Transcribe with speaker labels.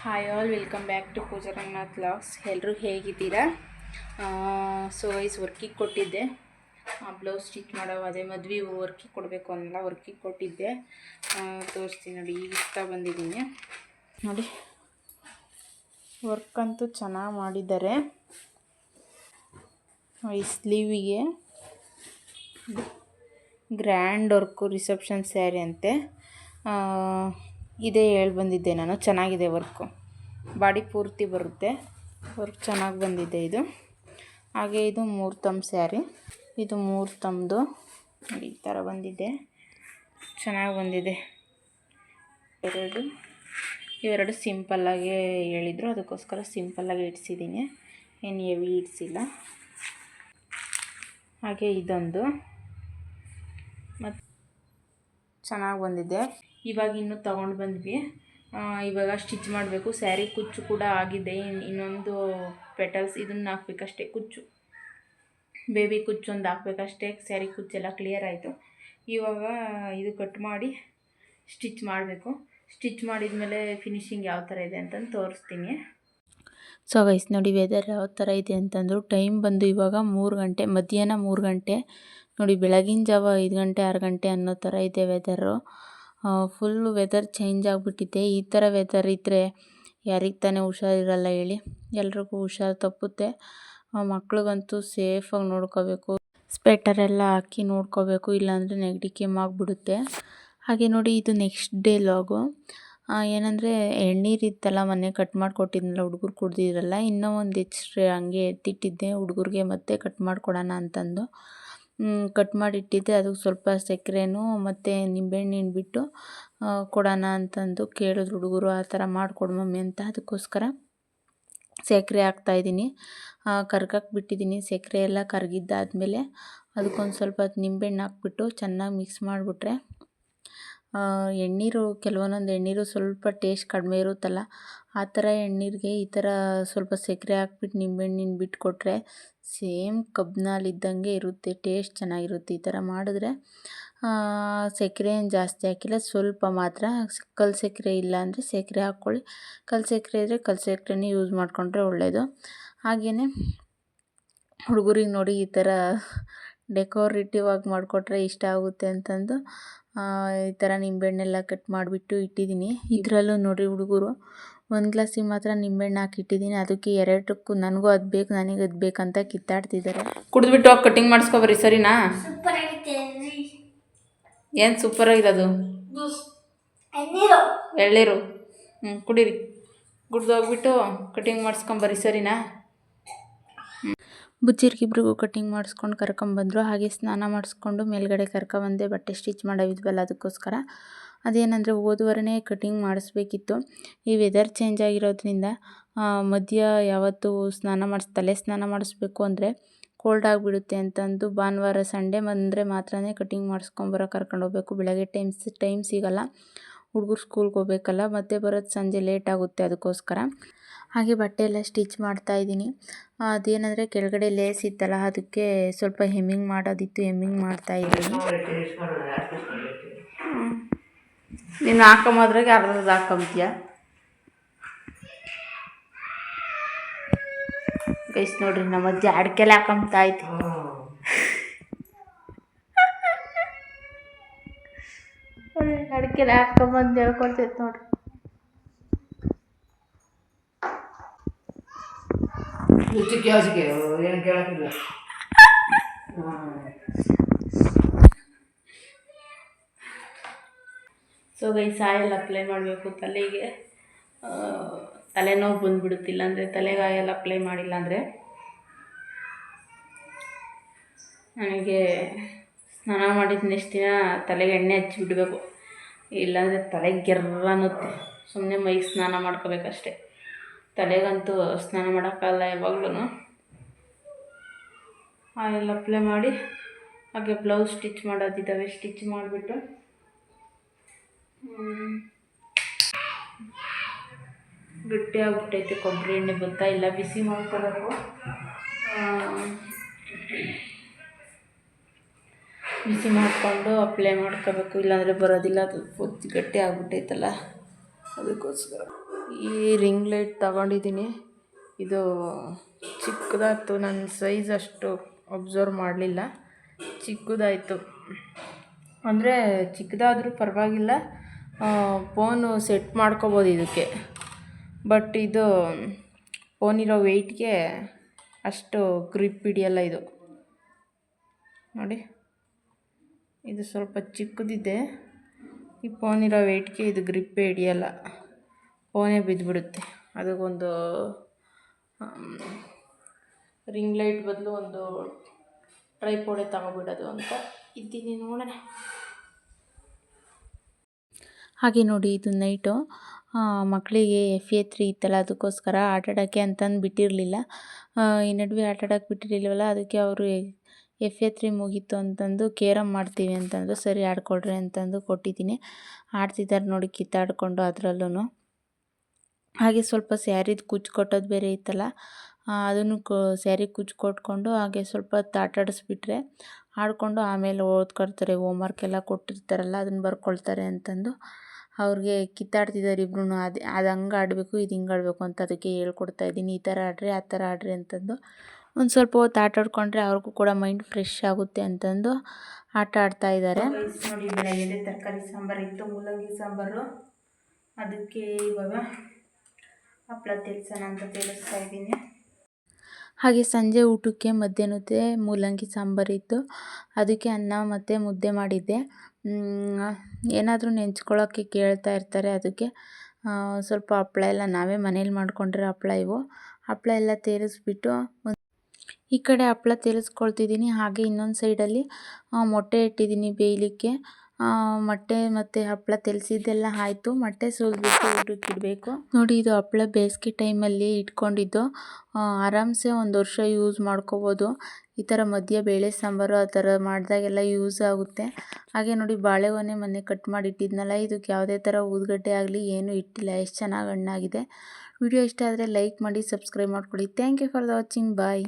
Speaker 1: Hi all welcome back to Pooja Ranganath blogs ಎಲ್ಲರೂ ಹೇಗಿದ್ದೀರಾ? So ice ವರ್ಕಿಗೆ ಕೊಟ್ಟಿದ್ದೆ. Blouse stitch ಮಾಡೋ ಅದೇ ಮದ್ವೆ ವರ್ಕಿಗೆ ಕೊಡಬೇಕು ಅನ್ನಲ್ಲ ವರ್ಕಿಗೆ ಕೊಟ್ಟಿದ್ದೆ. ತೋರಿಸ್ತೀನಿ ನೋಡಿ, ಈಗ ಇಷ್ಟ ಬಂದಿದ್ದೀನಿ. ನೋಡಿ ವರ್ಕ್ ಅಂತೂ ಚೆನ್ನಾಗಿ ಮಾಡಿದ್ದಾರೆ. ಈ ಸ್ಲೀವಿಗೆ ಗ್ರ್ಯಾಂಡ್ ವರ್ಕು ರಿಸೆಪ್ಷನ್ ಸ್ಯಾರಿ ಅಂತೆ. ಇದೇ ಹೇಳಿ ಬಂದಿದ್ದೆ ನಾನು. ಚೆನ್ನಾಗಿದೆ ವರ್ಕು. ಬಾಡಿ ಪೂರ್ತಿ ಬರುತ್ತೆ. ವರ್ಕ್ ಚೆನ್ನಾಗಿ ಬಂದಿದೆ ಇದು. ಹಾಗೆ ಇದು ಮೂರು ತಮ್ ಸ್ಯಾರಿ. ಇದು ಮೂರು ತಮ್ಮದು ಈ ಥರ ಬಂದಿದೆ. ಚೆನ್ನಾಗಿ ಬಂದಿದೆ. ಎರಡು. ಇವೆರಡು ಸಿಂಪಲ್ಲಾಗಿ ಹೇಳಿದರು. ಅದಕ್ಕೋಸ್ಕರ ಸಿಂಪಲ್ಲಾಗಿ ಇಡ್ಸಿದ್ದೀನಿ. ಏನು ಹೆವಿ ಇಡಿಸಿಲ್ಲ. ಹಾಗೆ ಇದೊಂದು. ಚೆನ್ನಾಗಿ ಬಂದಿದೆ. ಇವಾಗ ಇನ್ನೂ ತೊಗೊಂಡು ಬಂದ್ವಿ. ಇವಾಗ ಸ್ಟಿಚ್ ಮಾಡಬೇಕು. ಸ್ಯಾರಿ ಕುಚ್ಚು ಕೂಡ ಆಗಿದೆ. ಇನ್ನು ಇನ್ನೊಂದು ಪೆಟಲ್ಸ್ ಇದನ್ನು ಹಾಕ್ಬೇಕಷ್ಟೇ, ಕುಚ್ಚು. ಬೇಬಿ ಕುಚ್ಚು ಒಂದು ಹಾಕ್ಬೇಕಷ್ಟೇ. ಸ್ಯಾರಿ ಕುಚ್ಚೆಲ್ಲ ಕ್ಲಿಯರ್ ಆಯಿತು. ಇವಾಗ ಇದು ಕಟ್ ಮಾಡಿ ಸ್ಟಿಚ್ ಮಾಡಬೇಕು. ಸ್ಟಿಚ್ ಮಾಡಿದ್ಮೇಲೆ ಫಿನಿಶಿಂಗ್ ಯಾವ ಥರ ಇದೆ ಅಂತಂದು ತೋರಿಸ್ತೀನಿ. ಸೊ ಗೈಸ್ ನೋಡಿ ವೆದರ್ ಯಾವ ಥರ ಇದೆ ಅಂತಂದರು ಟೈಮ್ ಬಂದು ಇವಾಗ ಮೂರು ಗಂಟೆ, ಮಧ್ಯಾಹ್ನ ಮೂರು ಗಂಟೆ. ನೋಡಿ, ಬೆಳಗಿನ ಜಾವ ಐದು ಗಂಟೆ, ಆರು ಗಂಟೆ ಅನ್ನೋ ಥರ ಇದೆ ವೆದರು ಫುಲ್ಲು ವೆದರ್ ಚೇಂಜ್ ಆಗಿಬಿಟ್ಟಿದೆ. ಈ ಥರ ವೆದರ್ ಇದ್ದರೆ ಯಾರಿಗೆ ತಾನೇ ಹುಷಾರಿರಲ್ಲ ಹೇಳಿ. ಎಲ್ರಿಗೂ ಹುಷಾರು ತಪ್ಪುತ್ತೆ. ಮಕ್ಳಿಗಂತೂ ಸೇಫಾಗಿ ನೋಡ್ಕೋಬೇಕು. ಸ್ವೆಟರ್ ಎಲ್ಲ ಹಾಕಿ ನೋಡ್ಕೋಬೇಕು, ಇಲ್ಲಾಂದರೆ ನೆಗಡಿ ಕೆಮ್ಮಾಗ್ಬಿಡುತ್ತೆ ಹಾಗೆ ನೋಡಿ, ಇದು ನೆಕ್ಸ್ಟ್ ಡೇ ಲಾಗು ಏನಂದರೆ ಎಳ್ನೀರಿತ್ತಲ್ಲ ಮೊನ್ನೆ ಕಟ್ ಮಾಡಿಕೊಟ್ಟಿದ್ನಲ್ಲ, ಹುಡುಗರು ಕುಡ್ದಿದ್ರಲ್ಲ, ಇನ್ನೂ ಒಂದು ಎಕ್ಸ್ಟ್ರಾ ಹಂಗೆ ಎತ್ತಿಟ್ಟಿದ್ದೆ, ಹುಡುಗರಿಗೆ ಮತ್ತೆ ಕಟ್ ಮಾಡಿಕೊಡೋಣ ಅಂತಂದು. ಕಟ್ ಮಾಡಿಟ್ಟಿದ್ದೆ. ಅದಕ್ಕೆ ಸ್ವಲ್ಪ ಸಕ್ಕರೆನೂ ಮತ್ತು ನಿಂಬೆಹಣ್ಣಿನ ಬಿಟ್ಟು ಕೊಡೋಣ ಅಂತಂದು ಕೇಳಿದ್ರು ಹುಡುಗರು. ಆ ಥರ ಮಾಡಿಕೊಡು ಮಮ್ಮಿ ಅಂತ. ಅದಕ್ಕೋಸ್ಕರ ಸಕ್ಕರೆ ಹಾಕ್ತಾಯಿದ್ದೀನಿ ಕರ್ಗಕ್ಕೆ ಬಿಟ್ಟಿದ್ದೀನಿ. ಸಕ್ಕರೆ ಎಲ್ಲ ಕರಗಿದ್ದಾದಮೇಲೆ ಅದಕ್ಕೊಂದು ಸ್ವಲ್ಪ ನಿಂಬೆಹಣ್ಣು ಹಾಕ್ಬಿಟ್ಟು ಚೆನ್ನಾಗಿ ಮಿಕ್ಸ್ ಮಾಡಿಬಿಟ್ರೆ ಎಣ್ಣೀರು, ಕೆಲವೊಂದೊಂದು ಎಣ್ಣೀರು ಸ್ವಲ್ಪ ಟೇಸ್ಟ್ ಕಡಿಮೆ ಇರುತ್ತಲ್ಲ, ಆ ಥರ ಎಣ್ಣೀರಿಗೆ ಈ ಥರ ಸ್ವಲ್ಪ ಸಕ್ಕರೆ ಹಾಕ್ಬಿಟ್ಟು ನಿಂಬೆಹಣ್ಣಿನ ಬಿಟ್ಟು ಕೊಟ್ಟರೆ ಸೇಮ್ ಕಬ್ಬಿನಲ್ಲಿದ್ದಂಗೆ ಇರುತ್ತೆ, ಟೇಸ್ಟ್ ಚೆನ್ನಾಗಿರುತ್ತೆ ಈ ಥರ ಮಾಡಿದ್ರೆ. ಸಕ್ಕರೆ ಏನು ಜಾಸ್ತಿ ಹಾಕಿಲ್ಲ, ಸ್ವಲ್ಪ ಮಾತ್ರ ಕಲ್ಲು ಸಕ್ಕರೆ ಇಲ್ಲ ಅಂದರೆ ಸಕ್ಕರೆ ಹಾಕ್ಕೊಳ್ಳಿ ಕಲ್ಲು ಸಕ್ಕರೆ ಇದ್ದರೆ ಕಲ್ ಸಕ್ಕರೆನೇ ಯೂಸ್ ಮಾಡಿಕೊಂಡ್ರೆ ಒಳ್ಳೆಯದು ಹಾಗೆಯೇ ಹುಡುಗರಿಗೆ ನೋಡಿ ಈ ಥರ ಡೆಕೋರೇಟಿವ್ ಆಗಿ ಮಾಡಿಕೊಟ್ರೆ ಇಷ್ಟ ಆಗುತ್ತೆ ಅಂತಂದು ಈ ಥರ ನಿಂಬೆಹಣ್ಣೆಲ್ಲ ಕಟ್ ಮಾಡಿಬಿಟ್ಟು ಇಟ್ಟಿದ್ದೀನಿ. ಇದರಲ್ಲೂ ನೋಡಿರಿ ಹುಡುಗರು ಒಂದು ಗ್ಲಾಸಿಗೆ ಮಾತ್ರ ನಿಂಬೆಹಣ್ಣು ಹಾಕಿ ಇಟ್ಟಿದ್ದೀನಿ. ಅದಕ್ಕೆ ಎರಡಕ್ಕೂ ನನಗೂ ಅದು ಬೇಕು ನನಗೆ ಅದು ಬೇಕಂತ ಕಿತ್ತಾಡ್ತಿದ್ದಾರೆ. ಕುಡಿದ್ಬಿಟ್ಟು ಹೋಗಿ ಕಟಿಂಗ್ ಮಾಡಿಸ್ಕೊಬರಿ ಸರಿನಾ? ಏನು ಸೂಪರ್ ಆಗಿದೆ
Speaker 2: ಅದು?
Speaker 1: ಎಳ್ಳೀರು ಹ್ಞೂ ಕುಡೀರಿ. ಕುಡ್ದು ಹೋಗ್ಬಿಟ್ಟು ಕಟಿಂಗ್ ಮಾಡಿಸ್ಕೊಂಬರ್ರಿ ಸರಿನಾ? ಬುಜ್ಜಿರ್ಗಿಬ್ರಿಗೂ ಕಟಿಂಗ್ ಮಾಡಿಸ್ಕೊಂಡು ಕರ್ಕೊಂಬಂದರು ಹಾಗೆ ಸ್ನಾನ ಮಾಡಿಸ್ಕೊಂಡು ಮೇಲ್ಗಡೆ ಕರ್ಕೊಬಂದೆ ಬಟ್ಟೆ ಸ್ಟಿಚ್ ಮಾಡೋವಿದ್ವಲ್ಲ ಅದಕ್ಕೋಸ್ಕರ. ಅದೇನಂದರೆ ಹೋದ್ವರನೇ ಕಟಿಂಗ್ ಮಾಡಿಸ್ಬೇಕಿತ್ತು. ಈ ವೆದರ್ ಚೇಂಜ್ ಆಗಿರೋದ್ರಿಂದ ಮಧ್ಯ ಯಾವತ್ತೂ ಸ್ನಾನ ಮಾಡಿಸ್, ತಲೆ ಸ್ನಾನ ಮಾಡಿಸ್ಬೇಕು ಅಂದರೆ ಕೋಲ್ಡ್ ಆಗಿಬಿಡುತ್ತೆ ಅಂತಂದು ಭಾನುವಾರ ಸಂಡೇ ಬಂದರೆ ಮಾತ್ರನೇ ಕಟಿಂಗ್ ಮಾಡಿಸ್ಕೊಂಬರೋ ಕರ್ಕೊಂಡು ಹೋಗ್ಬೇಕು. ಬೆಳಗ್ಗೆ ಟೈಮ್ಸ್ ಟೈಮ್ ಸಿಗಲ್ಲ. ಹುಡುಗರು ಸ್ಕೂಲ್ಗೆ ಹೋಗ್ಬೇಕಲ್ಲ, ಮತ್ತೆ ಬರೋದು ಸಂಜೆ ಲೇಟ್ ಆಗುತ್ತೆ ಅದಕ್ಕೋಸ್ಕರ. ಹಾಗೆ ಬಟ್ಟೆ ಎಲ್ಲ ಸ್ಟಿಚ್ ಮಾಡ್ತಾ ಇದ್ದೀನಿ. ಅದೇನಂದರೆ ಕೆಳಗಡೆ ಲೇಸ್ ಇತ್ತಲ್ಲ, ಅದಕ್ಕೆ ಸ್ವಲ್ಪ ಹೆಮ್ಮಿಂಗ್ ಮಾಡೋದಿತ್ತು, ಹೆಮ್ಮಿಂಗ್ ಮಾಡ್ತಾ ಇದ್ದೀನಿ. ನೀನು ಹಾಕೊಂಬೋದ್ರಾಗೆ ಅರ್ಧದ ಹಾಕೊಂತೀಯ ಗೈಸ್ ನೋಡ್ರಿ, ನಮ್ಮ ಅಜ್ಜಿ ಅಡಿಕೆಲ್ಲ ಹಾಕೊಂಬ್ತಾ ಐತಿ ಅಡಿಕೆಲ್ಲ ಹಾಕೊಂಬಂದು ಹೇಳ್ಕೊಳ್ತೈತೆ ನೋಡ್ರಿ.
Speaker 3: ಹೆಚ್ಚು ಕೇಳಿಸಿಕೆ ಏನು
Speaker 1: ಸೊ ಗೈ ಆಯಿಲ್ ಅಪ್ಲೈ ಮಾಡಬೇಕು ತಲೆಗೆ. ತಲೆನೋವು ಬಂದ್ಬಿಡುತ್ತೆ ಇಲ್ಲಾಂದರೆ ತಲೆಗೆ ಅಪ್ಲೈ ಮಾಡಿಲ್ಲ ಅಂದರೆ. ನನಗೆ ಸ್ನಾನ ಮಾಡಿದ ನೆಕ್ಸ್ಟ್ ದಿನ ತಲೆಗೆ ಎಣ್ಣೆ ಹಚ್ಚಿಬಿಡ್ಬೇಕು. ಇಲ್ಲಾಂದರೆ ತಲೆಗೆ ಗೆರ್ರ ಅನ್ನುತ್ತೆ. ಸುಮ್ಮನೆ ಮೈಗೆ ಸ್ನಾನ ಮಾಡ್ಕೋಬೇಕಷ್ಟೆ. ತಲೆಗಂತೂ ಸ್ನಾನ ಮಾಡೋಕ್ಕಾಗಲ್ಲ ಯಾವಾಗ್ಲೂ ಆಯಿಲ್ ಅಪ್ಲೈ ಮಾಡಿ, ಹಾಗೆ ಬ್ಲೌಸ್ ಸ್ಟಿಚ್ ಮಾಡೋದಿದ್ದಾವೆ ಸ್ಟಿಚ್ ಮಾಡಿಬಿಟ್ಟು. ಗಟ್ಟಿ ಆಗ್ಬಿಟ್ಟೈತೆ, ಕೊಬ್ಬರಿ ಎಣ್ಣೆ ಬರ್ತಾ ಇಲ್ಲ, ಬಿಸಿ ಮಾಡ್ಕೋಬೇಕು. ಬಿಸಿ ಮಾಡಿಕೊಂಡು ಅಪ್ಲೈ ಮಾಡ್ಕೋಬೇಕು. ಇಲ್ಲಾಂದರೆ ಬರೋದಿಲ್ಲ, ಅದು ಪೂರ್ತಿ ಗಟ್ಟಿ ಆಗ್ಬಿಟ್ಟೈತಲ್ಲ. ಅದಕ್ಕೋಸ್ಕರ. ಈ ರಿಂಗ್ ಲೈಟ್ ತಗೊಂಡಿದ್ದೀನಿ. ಇದು ಚಿಕ್ಕದಾಯ್ತು. ನನ್ನ ಸೈಜ್ ಅಷ್ಟು ಅಬ್ಸರ್ವ್ ಮಾಡಲಿಲ್ಲ. ಚಿಕ್ಕದಾಯಿತು. ಅಂದರೆ ಚಿಕ್ಕದಾದರೂ ಪರವಾಗಿಲ್ಲ. ಫೋನು ಸೆಟ್ ಮಾಡ್ಕೋಬೋದು ಇದಕ್ಕೆ. ಬಟ್ ಇದು ಫೋನಿರೋ ವೆಯ್ಟ್ಗೆ ಅಷ್ಟು ಗ್ರಿಪ್ ಹಿಡಿಯಲ್ಲ ಇದು. ನೋಡಿ. ಇದು ಸ್ವಲ್ಪ ಚಿಕ್ಕದಿದೆ. ಈ ಫೋನಿರೋ ವೆಯ್ಟ್ಗೆ ಇದು ಗ್ರಿಪ್ಪೇ ಹಿಡಿಯಲ್ಲ. ಫೋನೇ ಬಿದ್ದುಬಿಡುತ್ತೆ ಅದಕ್ಕೊಂದು ರಿಂಗ್ ಲೈಟ್ ಬದಲು ಒಂದು ಟ್ರೈಪೋಡೆ ತಗೊಬಿಡೋದು ಅಂತ ಇದ್ದೀನಿ ನೋಡೋಣ. ಹಾಗೆ ನೋಡಿ ಇದು ನೈಟು. ಮಕ್ಕಳಿಗೆ ಎಫ್ ಎ ತ್ರೀ ಇತ್ತಲ್ಲ, ಅದಕ್ಕೋಸ್ಕರ ಆಟಾಡೋಕ್ಕೆ ಅಂತಂದು ಬಿಟ್ಟಿರಲಿಲ್ಲ. ಈ ನಡುವೆ ಆಟಾಡೋಕ್ಕೆ ಬಿಟ್ಟಿರಲಿಲ್ವಲ್ಲ, ಅದಕ್ಕೆ ಅವರು ಎಫ್ ಎ ತ್ರೀ ಮುಗೀತು ಅಂತಂದು ಕೇರಮ್ ಮಾಡ್ತೀವಿ ಅಂತಂದು, ಸರಿ ಆಡ್ಕೊಳ್ರಿ ಅಂತಂದು ಕೊಟ್ಟಿದ್ದೀನಿ. ಆಡ್ತಿದ್ದಾರೆ ನೋಡಿ, ಕಿತ್ತಾಡಿಕೊಂಡು ಅದರಲ್ಲೂ ಹಾಗೆ ಸ್ವಲ್ಪ ಸ್ಯಾರಿದು ಕುಚ್ಚು ಕಟ್ಟೋದು ಬೇರೆ ಇತ್ತಲ್ಲ ಅದನ್ನು ಕು, ಸ್ಯಾರಿ ಕುಚ್ಚು ಕೊಟ್ಕೊಂಡು ಹಾಗೆ ಸ್ವಲ್ಪ ಹೊತ್ತು ಆಟಾಡಿಸ್ಬಿಟ್ರೆ ಆಡಿಕೊಂಡು ಆಮೇಲೆ ಓದ್ಕೊಳ್ತಾರೆ ಹೋಮ್ವರ್ಕ್ ಎಲ್ಲ ಕೊಟ್ಟಿರ್ತಾರಲ್ಲ, ಅದನ್ನು ಬರ್ಕೊಳ್ತಾರೆ ಅಂತಂದು. ಅವ್ರಿಗೆ ಕಿತ್ತಾಡ್ತಿದ್ದಾರೆ ಇಬ್ರು ಅದು ಅದು ಹಂಗೆ ಆಡಬೇಕು, ಇದು ಹಿಂಗೆ ಆಡಬೇಕು ಅಂತ ಅದಕ್ಕೆ ಹೇಳ್ಕೊಡ್ತಾ ಇದ್ದೀನಿ, ಈ ಥರ ಆಡ್ರಿ, ಆ ಥರ ಆಡ್ರಿ ಅಂತಂದು. ಒಂದು ಸ್ವಲ್ಪ ಹೊತ್ತು ಆಟ ಆಡ್ಕೊಂಡ್ರೆ ಅವ್ರಿಗೂ ಕೂಡ ಮೈಂಡ್ ಫ್ರೆಶ್ ಆಗುತ್ತೆ ಅಂತಂದು ಆಟ ಆಡ್ತಾ ಇದ್ದಾರೆ ನೋಡಿ ತರಕಾರಿ ಸಾಂಬಾರು ಇತ್ತು, ಮೂಲಂಗಿ ಸಾಂಬಾರು. ಅದಕ್ಕೆ ಇವಾಗ ಹಪ್ಪಳ ತಿಳ್ಸೋಣ ಅಂತ ತಿಳಿಸ್ತಾ ಇದ್ದೀನಿ. ಹಾಗೆ ಸಂಜೆ ಊಟಕ್ಕೆ ಮಧ್ಯಾಹ್ನದ ಮೂಲಂಗಿ ಸಾಂಬಾರಿತ್ತು ಅದಕ್ಕೆ ಅನ್ನ ಮತ್ತು ಮುದ್ದೆ ಮಾಡಿದ್ದೆ. ಏನಾದರೂ ನೆಂಚ್ಕೊಳ್ಳೋಕ್ಕೆ ಕೇಳ್ತಾ ಇರ್ತಾರೆ ಅದಕ್ಕೆ ಸ್ವಲ್ಪ ಹಪ್ಪಳ ಎಲ್ಲ ನಾವೇ ಮನೇಲಿ ಮಾಡ್ಕೊಂಡಿರೋ ಹಪ್ಪಳ ಇವು. ಹಪ್ಪಳ ಎಲ್ಲ ತೇರಿಸ್ಬಿಟ್ಟು ಈ ಕಡೆ ಹಪ್ಪಳ ತೇರಿಸ್ಕೊಳ್ತಿದ್ದೀನಿ. ಹಾಗೆ ಇನ್ನೊಂದು ಸೈಡಲ್ಲಿ ಮೊಟ್ಟೆ ಇಟ್ಟಿದ್ದೀನಿ ಬೇಯಲಿಕ್ಕೆ. ಮೊಟ್ಟೆ ಮತ್ತು ಹಪ್ಪಳ ತೆಲ್ಸಿದ್ದೆಲ್ಲ ಆಯ್ತು. ಮೊಟ್ಟೆ ಸುಲಿದ್ಬಿಟ್ಟು ಊಟಕ್ಕೆ ಇಡಬೇಕು. ನೋಡಿ, ಇದು ಹಪ್ಪಳ ಬೇಸಿಗೆ ಟೈಮಲ್ಲಿ ಇಟ್ಕೊಂಡಿದ್ದು. ಆರಾಮ್ಸೆ ಒಂದು ವರ್ಷ ಯೂಸ್ ಮಾಡ್ಕೋಬೋದು. ಈ ಥರ ಮಧ್ಯ ಬೇಳೆ ಸಾಂಬಾರು ಆ ಥರ ಮಾಡಿದಾಗೆಲ್ಲ ಯೂಸ್ ಆಗುತ್ತೆ. ಹಾಗೆ ನೋಡಿ ಬಾಳೆಗೊನೆ ಮೊನ್ನೆ ಕಟ್ ಮಾಡಿ ಇಟ್ಟಿದ್ನಲ್ಲ, ಇದಕ್ಕೆ ಯಾವುದೇ ಥರ ಊದುಗಡ್ಡೆ ಆಗಲಿ ಏನೂ ಇಟ್ಟಿಲ್ಲ. ಎಷ್ಟು ಚೆನ್ನಾಗಿ ಹಣ್ಣಾಗಿದೆ. ವಿಡಿಯೋ ಇಷ್ಟ ಆದರೆ ಲೈಕ್ ಮಾಡಿ ಸಬ್ಸ್ಕ್ರೈಬ್ ಮಾಡ್ಕೊಳ್ಳಿ thank you for watching bye